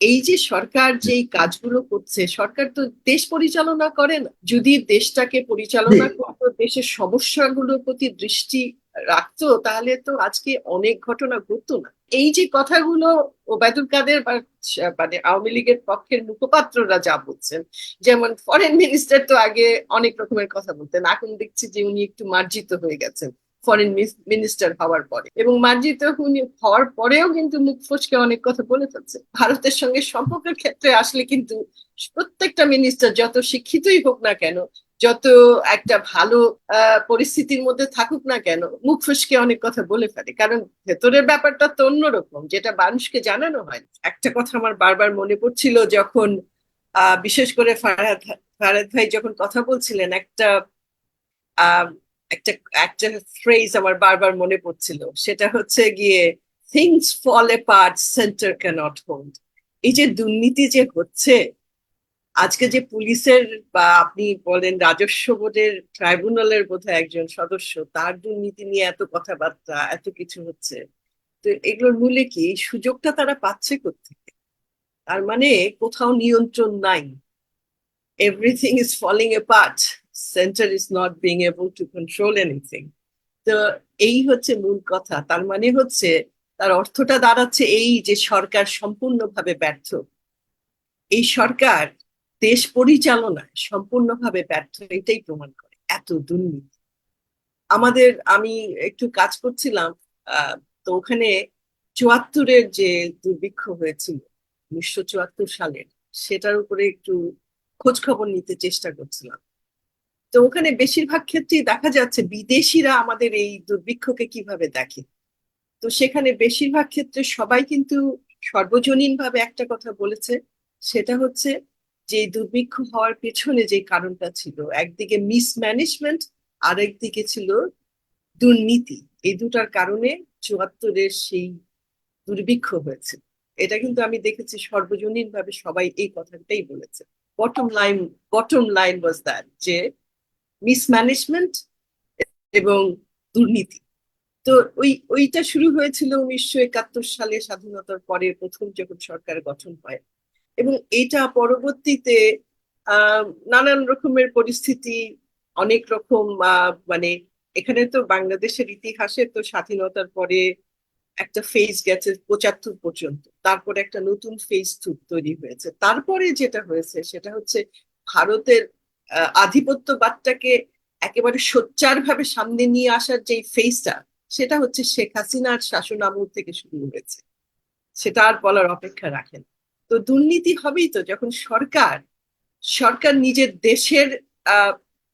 এই যে সরকার যে কাজগুলো করছে সরকার তো দেশ পরিচালনা করে না যদি দেশটাকে পরিচালনা করতো দেশের সমস্যাগুলোর প্রতি দৃষ্টি রাখতো তাহলে তো আজকে অনেক ঘটনা ঘটতো না। এই যে কথাগুলো ওবায়দুল কাদের বা মানে আওয়ামী লীগের পক্ষের মুখপাত্ররা যা বলছেন যেমন ফরেন মিনিস্টার তো আগে অনেক রকমের কথা বলতেন এখন দেখছি যে উনি একটু মার্জিত হয়ে গেছেন। ফরেন মিনিস্টার হওয়ার পরে। এবং মার্জিত উনি হওয়ার পরেও কিন্তু মুখ ফসকে অনেক কথা বলে ফেলছে। ভারতের সঙ্গে সম্পর্কের ক্ষেত্রে আসলে কিন্তু প্রত্যেকটা মিনিস্টার যত শিক্ষিতই হোক না কেন, যত একটা ভালো পরিস্থিতির মধ্যে থাকুক না কেন, মুখ ফসকে অনেক কথা বলে ফেলে। কারণ ভেতরের ব্যাপারটা তো অন্যরকম, যেটা মানুষকে জানানো হয়। একটা কথা আমার বারবার মনে পড়ছিল যখন বিশেষ করে ফারাদ ফারাদ ভাই যখন কথা বলছিলেন, একটা একটা একটা ফ্রেজ আমার বারবার মনে পড়ছিল। সেটা হচ্ছে গিয়ে things fall apart centre cannot hold এই যে দুর্নীতি যে হচ্ছে, আজকে যে পুলিশের বা আপনি বলেন রাজস্ব বোর্ডের ট্রাইব্যুনালের বোধহয় একজন সদস্য, তার দুর্নীতি নিয়ে এত কথাবার্তা, এত কিছু হচ্ছে। তো এগুলোর মূলে কি সুযোগটা তারা পাচ্ছে কোথেকে তার মানে কোথাও নিয়ন্ত্রণ নাই। Everything is falling apart centre is not being able to control anything তো এই হচ্ছে মূল কথা। তার মানে হচ্ছে, তার অর্থটা দাঁড়াচ্ছে এই যে সরকার সম্পূর্ণভাবে ব্যর্থ। এই সরকার দেশ পরিচালনায় সম্পূর্ণভাবে ব্যর্থ, এটাই প্রমাণ করে এত দুর্নীতি। আমাদের, আমি একটু কাজ করছিলাম তো ওখানে চুয়াত্তরের যে দুর্ভিক্ষ হয়েছিল, উনিশশো চুয়াত্তর সালের, সেটার উপরে একটু খোঁজ খবর নিতে চেষ্টা করছিলাম। তো ওখানে বেশিরভাগ ক্ষেত্রেই দেখা যাচ্ছে বিদেশিরা আমাদের এই দুর্ভিক্ষকে কীভাবে দেখে? তো সেখানে বেশিরভাগ ক্ষেত্রে সবাই কিন্তু সর্বজনীন ভাবে একটা কথা বলেছে, সেটা হচ্ছে যে দুর্ভিক্ষ হওয়ার পেছনে যে কারণটা ছিল, একদিকে মিসম্যানেজমেন্ট আর একদিকে ছিল দুর্নীতি। এই দুটার কারণে চুয়াত্তরের সেই দুর্ভিক্ষ হয়েছে। এটা কিন্তু আমি দেখেছি সর্বজনীন ভাবে সবাই এই কথাটাই বলেছে। Bottom line bottom line was that যে মিসম্যানেজমেন্ট এবং দুর্নীতি। তো ওই, ওইটা শুরু হয়েছিল উনিশশো একাত্তর সালে স্বাধীনতার পরে প্রথম যখন সরকার গঠন হয়। এবং এটা পরবর্তীতে নানান রকমের পরিস্থিতি, অনেক রকম মানে এখানে তো বাংলাদেশের ইতিহাসে তো স্বাধীনতার পরে একটা ফেজ গেছে পঁচাত্তর পর্যন্ত। তারপরে একটা নতুন ফেজ তৈরি হয়েছে। তারপরে যেটা হয়েছে সেটা হচ্ছে ভারতের আধিপত্যবাদটাকে একেবারে সোচ্চার ভাবে সামনে নিয়ে আসার যে ফেজটা সেটা হচ্ছে শেখ হাসিনার শাসন আমল থেকে শুরু হয়েছে। সেটা আর বলার অপেক্ষা রাখেন তো দুর্নীতি হবেই তো, যখন সরকার সরকার নিজের দেশের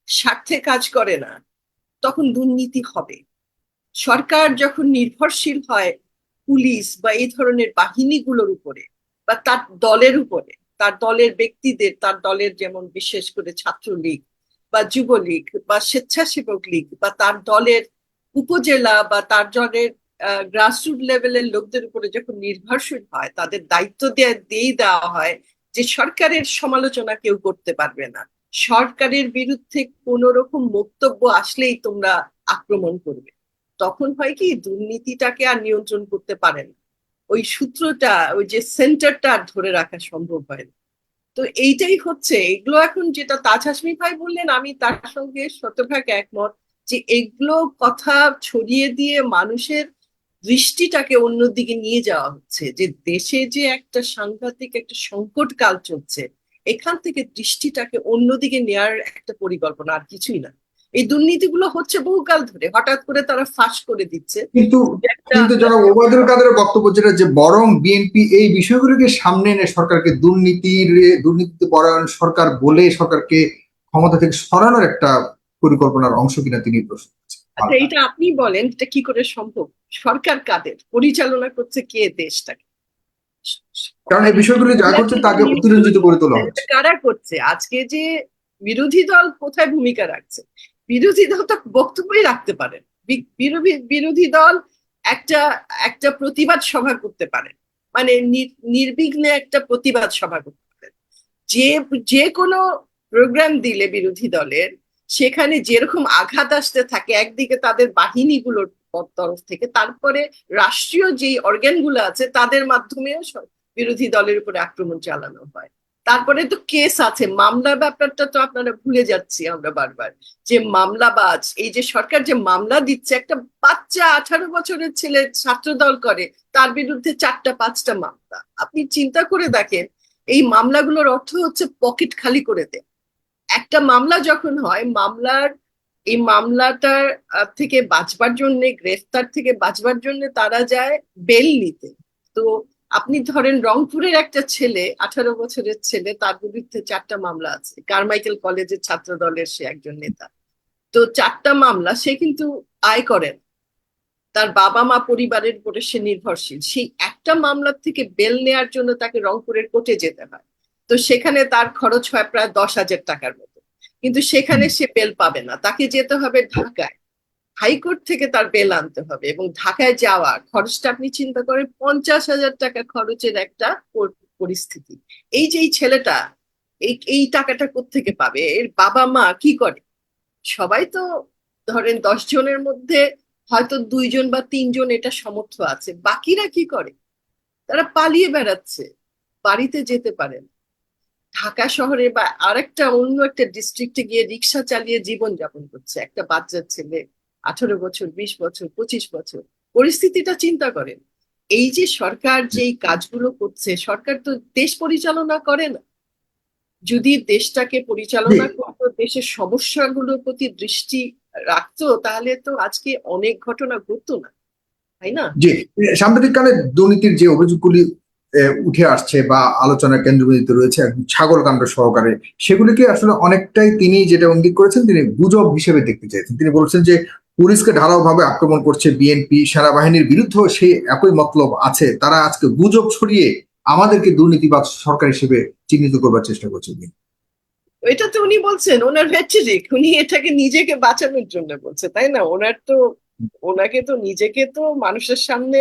স্বার্থে কাজ করে না, তখন দুর্নীতি হবে। সরকার যখন নির্ভরশীল হয় পুলিশ বা এই ধরনের বাহিনীগুলোর উপরে বা তার দলের উপরে তার দলের ব্যক্তিদের, তার দলের যেমন বিশেষ করে ছাত্রলীগ বা যুবলীগ বা স্বেচ্ছাসেবক লীগ বা তার দলের উপজেলা বা তার দলের গ্রাসরুট লেভেলের লোকদের উপরে যখন নির্ভরশীল হয়, তাদের দায়িত্ব দিয়ে দেওয়া হয় যে সরকারের সমালোচনা কেউ করতে পারবে না। সরকারের বিরুদ্ধে কোন রকম বক্তব্য আসলেই তোমরা আক্রমণ করবে। তখন হয় কি, দুর্নীতিটাকে আর নিয়ন্ত্রণ করতে পারেন ওই সূত্রটা, ওই যে সেন্টারটা ধরে রাখা সম্ভব হয় না। তো এইটাই হচ্ছে, এগুলো এখন যেটা তাজ হাসমি ভাই বললেন, আমি তার সঙ্গে শতভাগ একমত যে এগুলো কথা ছড়িয়ে দিয়ে মানুষের দৃষ্টিটাকে অন্যদিকে নিয়ে যাওয়া হচ্ছে, যে দেশে যে একটা সাংঘাতিক একটা সংকট কাল চলছে, এখান থেকে দৃষ্টিটাকে অন্যদিকে নেয়ার একটা পরিকল্পনা আর কিছুই না। এই দুর্নীতিগুলো হচ্ছে বহুকাল ধরে হঠাৎ করে তারা ফাঁস করে দিচ্ছে। কিন্তু কিন্তু যারা ওবায়দুল কাদের বক্তব্য যেটা যে বরং বিএনপি এই বিষয়গুলোকে সামনে এনে সরকারকে দুর্নীতির দুর্নীতি পরায়ণ সরকার বলে সরকারকে ক্ষমতা থেকে সরানোর একটা পরিকল্পনার অংশ কিনা তিনি প্রশ্ন আচ্ছা এটা আপনি বলেন এটা কি করে সম্ভব? সরকার কাদের? পরিচালনা করছে কে দেশটাকে? কারণ এই বিষয়গুলো যা করছে তাকে অতিরঞ্জিত করে তোলা কারা করছে? আজকে যে বিরোধী দল কোথায় ভূমিকা রাখছে? বিরোধী দল তো বক্তব্যই রাখতে পারে। বিরোধী দল একটা একটা প্রতিবাদ সভা করতে পারে। মানে নির্বিঘ্নে একটা প্রতিবাদ সভা করতে পারে। যে যে কোনো প্রোগ্রাম দিলে বিরোধী দলের, সেখানে যেরকম আঘাত আসতে থাকে, একদিকে তাদের বাহিনীগুলোর তরফ থেকে, তারপরে রাষ্ট্রীয় যে অর্গ্যানগুলো আছে, তাদের মাধ্যমেও বিরোধী দলের উপরে আক্রমণ চালানো হয়। তারপরে তো কেস আছে মামলা ব্যাপারটা তো আপনারা ভুলে যাচ্ছি আমরা বারবার। যে মামলাবাজ, এই যে সরকার যে মামলা দিচ্ছে, একটা বাচ্চা আঠারো বছরের ছেলে ছাত্র দল করে, তার বিরুদ্ধে চারটা, পাঁচটা মামলা। আপনি চিন্তা করে দেখেন, এই মামলাগুলোর অর্থ হচ্ছে পকেট খালি করে দেয়। একটা মামলা যখন হয়, মামলার, এই মামলাটার থেকে বাঁচবার জন্য, গ্রেফতার থেকে বাঁচবার জন্য তারা যায় বেল নিতে। তো আপনি ধরেন রংপুরের একটা ছেলে, আঠারো বছরের ছেলে, তার বিরুদ্ধে চারটা মামলা আছে। কারমাইকেল কলেজের ছাত্র দলের সে একজন নেতা। তো চারটা মামলা সে কিন্তু আয় করেন তার বাবা মা পরিবারের উপরে সে নির্ভরশীল। সেই একটা মামলার থেকে বেল নেয়ার জন্য তাকে রংপুরের কোর্টে যেতে হয়। তো সেখানে তার খরচ হয় প্রায় দশ হাজার টাকার মতো। কিন্তু সেখানে সে বেল পাবে না। তাকে যেতে হবে ঢাকায়। হাইকোর্ট থেকে তার বেল আনতে হবে এবং ঢাকায় যাওয়া খরচটা আপনি চিন্তা করেন, পঞ্চাশ হাজার টাকা খরচের একটা পরিস্থিতি। এই যে এই ছেলেটা, এই এই টাকাটা থেকে পাবে? এর বাবা মা কি করে? সবাই তো ধরেন দশ জনের মধ্যে হয়তো দুইজন বা তিনজন এটা সমর্থ আছে। বাকিরা কি করে? তারা পালিয়ে বেড়াচ্ছে, বাড়িতে যেতে পারে না। ঢাকা শহরে বা আরেকটা অন্য একটা ডিস্ট্রিক্টে গিয়ে রিক্সা চালিয়ে জীবন যাপন করছে। একটা বাচ্চার ছেলে আঠারো বছর বিশ বছর পঁচিশ বছর পরিস্থিতিটা চিন্তা করেন। এই যে সরকার যে এই কাজগুলো করছে সরকার তো দেশ পরিচালনা করে না। যদি দেশটাকে পরিচালনা করতো দেশের সমস্যাগুলোর প্রতি দৃষ্টি রাখতো তাহলে তো আজকে অনেক ঘটনা ঘটতো না তাই না? যে সাম্প্রতিককালে দুর্নীতির যে অভিযোগগুলি উঠে আসছে বা আলোচনার কেন্দ্রবিন্দুতে রয়েছে একদম ছাগল কাণ্ড সহকারে সেগুলিকে আসলে অনেকটাই তিনি যেটা ইঙ্গিত করেছেন তিনি গুজব হিসেবে দেখতে চাইছেন। তিনি বলছেন যে পুলিশকে ঢালাওভাবে আক্রমণ করছে বিএনপি সেনাবাহিনীর বিরুদ্ধেও সেই একই মতলব আছে। তারা আজকে গুজব ছড়িয়ে আমাদেরকে দুর্নীতিবাদ সরকার হিসেবে চিহ্নিত করবার চেষ্টা করছে এটা তো উনি বলছেন, ওনার রেটরিক উনি এটাকে নিজেকে বাঁচানোর জন্য বলছে, তাই না? ওনার তো ওনাকে তো নিজেকে তো মানুষের সামনে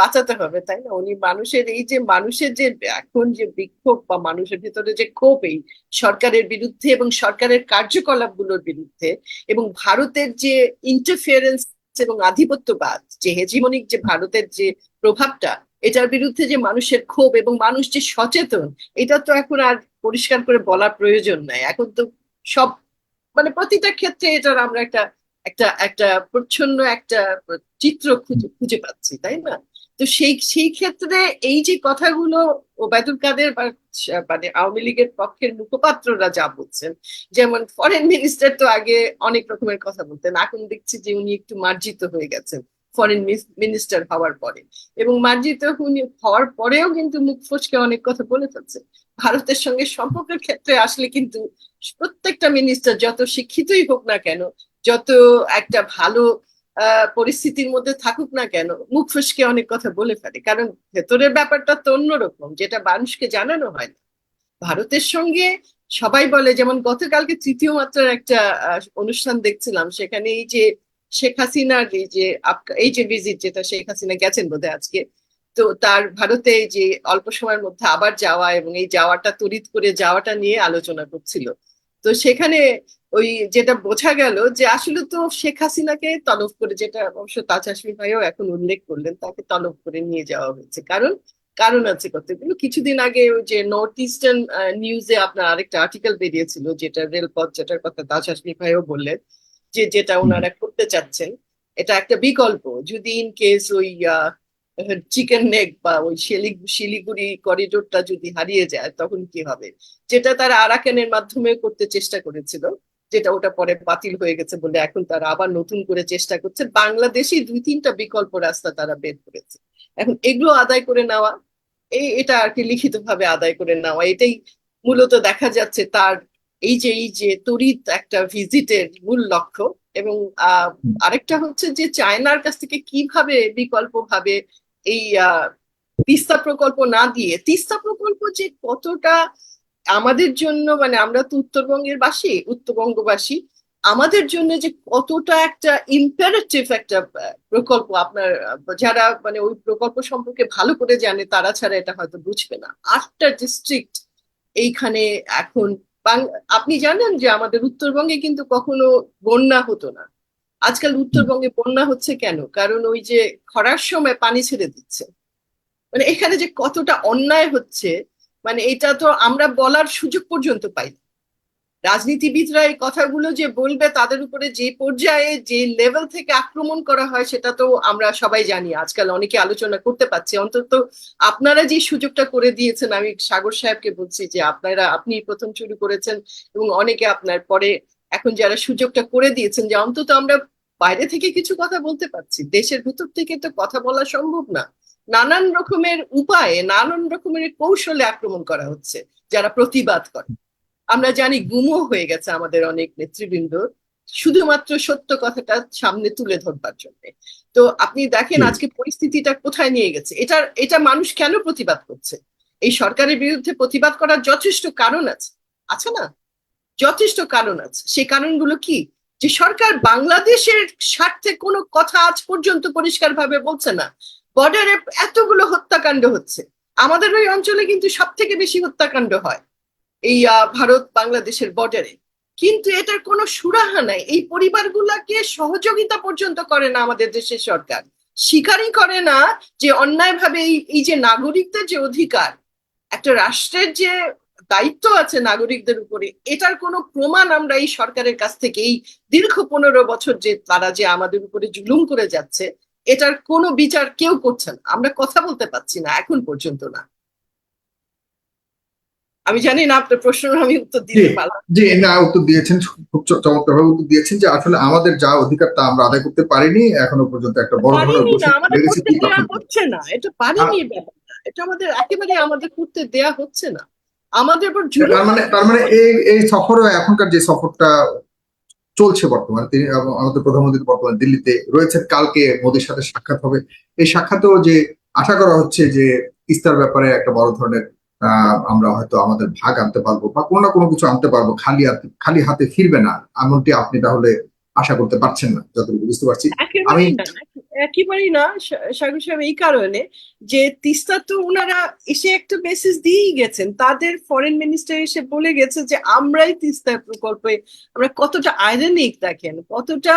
বাঁচাতে হবে, তাই না? উনি মানুষের, এই যে মানুষের যে এখন যে বিক্ষোভ বা মানুষের ভিতরে যে ক্ষোভ, এই সরকারের বিরুদ্ধে এবং সরকারের কার্যকলাপগুলোর বিরুদ্ধে এবং ভারতের যে ইন্টারফিয়ারেন্স এবং আধিপত্যবাদ, যে হেজিমনিক যে ভারতের যে প্রভাবটা, এটার বিরুদ্ধে যে মানুষের ক্ষোভ এবং মানুষ যে সচেতন, এটা তো এখন আর পরিষ্কার করে বলার প্রয়োজন নাই। এখন তো সব মানে প্রতিটা ক্ষেত্রে এটার আমরা একটা একটা একটা প্রচ্ছন্ন একটা চিত্র খুঁজে খুঁজে পাচ্ছি, তাই না? তো সেই সেই ক্ষেত্রে এই যে কথাগুলো ওবায়দুল কাদের মানে আওয়ামী লীগের পক্ষের মুখপাত্ররা যা বলছেন, যেমন ফরেন মিনিস্টার তো আগে অনেক রকমের কথা বলতেন, এখন দেখছি যে উনি একটু মার্জিত হয়ে গেছেন ফরেন মিনিস্টার হওয়ার পরে। এবং মার্জিত উনি হওয়ার পরেও কিন্তু মুখ ফসকে অনেক কথা বলে ফেলছেন ভারতের সঙ্গে সম্পর্কের ক্ষেত্রে আসলে কিন্তু প্রত্যেকটা মিনিস্টার যত শিক্ষিতই হোক না কেন যত একটা ভালো পরিস্থিতির মধ্যে থাকুক না কেন, মুখ ফসকে অনেক কথা বলে ফেলে। কারণ ভেতরের ব্যাপারটা তো অন্যরকম, যেটা মানুষকে জানানো হয় না। ভারতের সঙ্গে সবাই বলে, যেমন গতকালকে তৃতীয় মাত্রার একটা অনুষ্ঠান দেখছিলাম, সেখানে এই যে শেখ হাসিনার এই যে এই যে ভিজিট যেটা শেখ হাসিনা গেছেন বোধহয় আজকে, তো তার ভারতে যে অল্প সময়ের মধ্যে আবার যাওয়া এবং এই যাওয়াটা, তড়িৎ করে যাওয়াটা নিয়ে আলোচনা করছিল। তো সেখানে ওই যেটা বোঝা গেল যে আসলে তো শেখ হাসিনাকে তলব করে যেটা অবশ্য তাজ হাসমি ভাইও এখন উল্লেখ করলেন তাকে তলব করে নিয়ে যাওয়া হয়েছে। কারণ কারণ আছে কতগুলো কিছুদিন আগে ওই যে নর্থ ইস্টার্ন নিউজে আপনার আরেকটা আর্টিকেল বেরিয়েছিল যেটা রেলপথ যেটার কথা তাজ হাসমি ভাইও বললেন যে যেটা ওনারা করতে চাচ্ছেন এটা একটা বিকল্প। যদি ইন কেস ওই চিকেন নেক বা ওই শিলি- শিলিগুড়ি করিডোরটা যদি হারিয়ে যায় তখন কি হবে? যেটা তারা আরাকানের মাধ্যমে করতে চেষ্টা করেছিল। যেটা ওটা পরে বাতিল হয়ে গেছে বলে এখন তারা আবার নতুন করে চেষ্টা করছে। বাংলাদেশে দুই তিনটা বিকল্প রাস্তা তারা বের করেছে। এখন এগুলো আদায় করে নেওয়া এই এটা আর কি লিখিতভাবে আদায় করে নেওয়া এটাই মূলত দেখা যাচ্ছে তার এই যে এই যে তড়িৎ একটা ভিজিটের মূল লক্ষ্য এবং আহ, আরেকটা হচ্ছে যে চায়নার কাছ থেকে কীভাবে বিকল্প ভাবে এই আহ, তিস্তা প্রকল্প না দিয়ে তিস্তা প্রকল্প যে কতটা আমাদের জন্য মানে আমরা তো উত্তরবঙ্গের বাসী, উত্তরবঙ্গবাসী, আমাদের জন্য যে কতটা একটা ইম্পারেটিভ একটা প্রকল্প আপনার যারা মানে ওই প্রকল্প সম্পর্কে ভালো করে জানে, তারা ছাড়া এটা হয়তো বুঝবে না। আটটা ডিস্ট্রিক্ট এইখানে এখন আপনি জানেন যে আমাদের উত্তরবঙ্গে কিন্তু কখনো বন্যা হতো না। আজকাল উত্তরবঙ্গে বন্যা হচ্ছে কেন? কারণ ওই যে খরার সময় পানি ছেড়ে দিচ্ছে। মানে এখানে যে কতটা অন্যায় হচ্ছে মানে এটা তো আমরা বলার সুযোগ পর্যন্ত পাই রাজনীতিবিদরা এই কথাগুলো যে বলবে তাদের উপরে যে পর্যায়ে যে লেভেল থেকে আক্রমণ করা হয় সেটা তো আমরা সবাই জানি। আজকাল অনেকে আলোচনা করতে পারছি। অন্তত আপনারা যে সুযোগটা করে দিয়েছেন, আমি সাগর সাহেবকে বলছি যে আপনারা, আপনি প্রথম শুরু করেছেন এবং অনেকে আপনার পরে এখন যারা সুযোগটা করে দিয়েছেন যে অন্তত আমরা বাইরে থেকে কিছু কথা বলতে পারছি। দেশের ভিতর থেকে তো কথা বলা সম্ভব না। নানান রকমের উপায়ে নানান রকমের কৌশলে আক্রমণ করা হচ্ছে যারা প্রতিবাদ করে। আমরা জানি গুমো হয়ে গেছে আমাদের অনেক নেতৃবৃন্দ শুধুমাত্র সত্য কথাটা সামনে তুলে ধরবার জন্য। তো আপনি দেখেন আজকে পরিস্থিতিটা কোথায় নিয়ে গেছে। এটা এটা মানুষ কেন প্রতিবাদ করছে? এই সরকারের বিরুদ্ধে প্রতিবাদ করার যথেষ্ট কারণ আছে। আছে না? যথেষ্ট কারণ আছে। সেই কারণগুলো কি? যে সরকার বাংলাদেশের স্বার্থে কোনো কথা আজ পর্যন্ত পরিষ্কারভাবে বলছে না। বর্ডারে এতগুলো হত্যাকাণ্ড হচ্ছে। আমাদের ওই অঞ্চলে কিন্তু সব থেকে বেশি হত্যাকাণ্ড হয় এই ভারত বাংলাদেশের বর্ডারে কিন্তু এটার কোনো সুরাহা নাই। এই পরিবারগুলোকে সহযোগিতা পর্যন্ত করে না আমাদের দেশের সরকার। স্বীকারই করে না যে অন্যায়ভাবে এই এই যে নাগরিকদের যে অধিকার, একটা রাষ্ট্রের যে দায়িত্ব আছে নাগরিকদের উপরে, এটার কোনো প্রমাণ আমরা এই সরকারের কাছ থেকে এই দীর্ঘ পনেরো বছর যে তারা যে আমাদের উপরে জুলুম করে যাচ্ছে এটার কোনো বিচার কেউ করছে না। আমরা কথা বলতে পারছি না এখন পর্যন্ত না। আমি জানি না আপনার প্রশ্নের আমি উত্তর দিতে জি। পারলাম। যে না উত্তর দিয়েছেন খুব চমৎকার ভাবে উত্তর দিয়েছেন যে আসলে আমাদের যা অধিকার তা আমরা আদায় করতে পারিনি এখনও পর্যন্ত একটা বড় ধরনের? হচ্ছে না এটা পারিনি ব্যাপারটা। এটা আমাদের একেবারে আমাদের করতে দেয়া হচ্ছে না। আমাদের উপর তার মানে তার মানে এই এই সফরও এখনকার যে সফরটা চলছে বর্তমানে। তিনি আমাদের প্রধানমন্ত্রী বর্তমানে দিল্লিতে রয়েছেন। কালকে মোদীর সাথে সাক্ষাৎ হবে। এই সাক্ষাতেও যে আশা করা হচ্ছে যে ইস্তার ব্যাপারে একটা বড় ধরনের আহ, আমরা হয়তো আমাদের ভাগ আনতে পারব বা কোনো না কোনো কিছু আনতে পারব। খালি খালি হাতে ফিরবে না। এমনটি আপনি তাহলে আশা করতে পারছেন না যতটুকু বুঝতে পারছি। আমি- না একেবারেই না সাগর সাহেব এই কারণে যে তিস্তা তো ওনারা এসে একটা মেসেজ দিয়েই গেছেন। তাদের ফরেন মিনিস্টার এসে বলে গেছে যে আমরাই তিস্তা প্রকল্পে আমরা কতটা আইরনিক দেখেন কতটা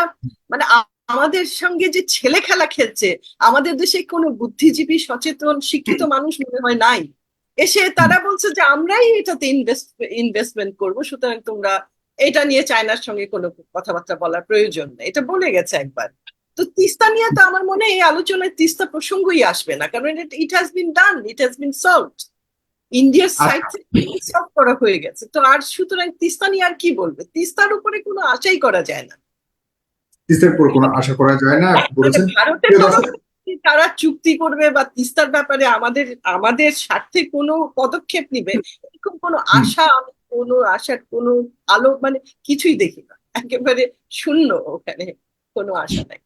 মানে আমাদের সঙ্গে যে ছেলে খেলা খেলছে আমাদের দেশে কোনো বুদ্ধিজীবী সচেতন শিক্ষিত মানুষ মনে হয় নাই। এসে তারা বলছে যে আমরাই এটাতে ইনভেস্ট ইনভেস্টমেন্ট করব সুতরাং তোমরা এটা নিয়ে চায়নার সঙ্গে কোনো কথাবার্তা বলার প্রয়োজন নেই। এটা বলে গেছে একবার। তো তিস্তা নিয়ে তো আমার মনে হয় এই আলোচনায় তিস্তা প্রসঙ্গই আসবে না কারণ it has been done it has been solved ইন্ডিয়ার সাইড সলভ করা হয়ে গেছে। তো আর সুতরাং তিস্তা নিয়ে আর কি বলবে? তিস্তার উপরে কোনো আশাই করা যায় না। তিস্তার উপর কোনো আশা করা যায় না মানে ভারতের তারা চুক্তি করবে বা তিস্তার ব্যাপারে আমাদের আমাদের স্বার্থে কোনো পদক্ষেপ নিবে? এরকম কোনো আশা আমি কোনো আশার কোনো আলো মানে কিছুই দেখি না। একেবারে শূন্য ওখানে। কোনো আশা নাই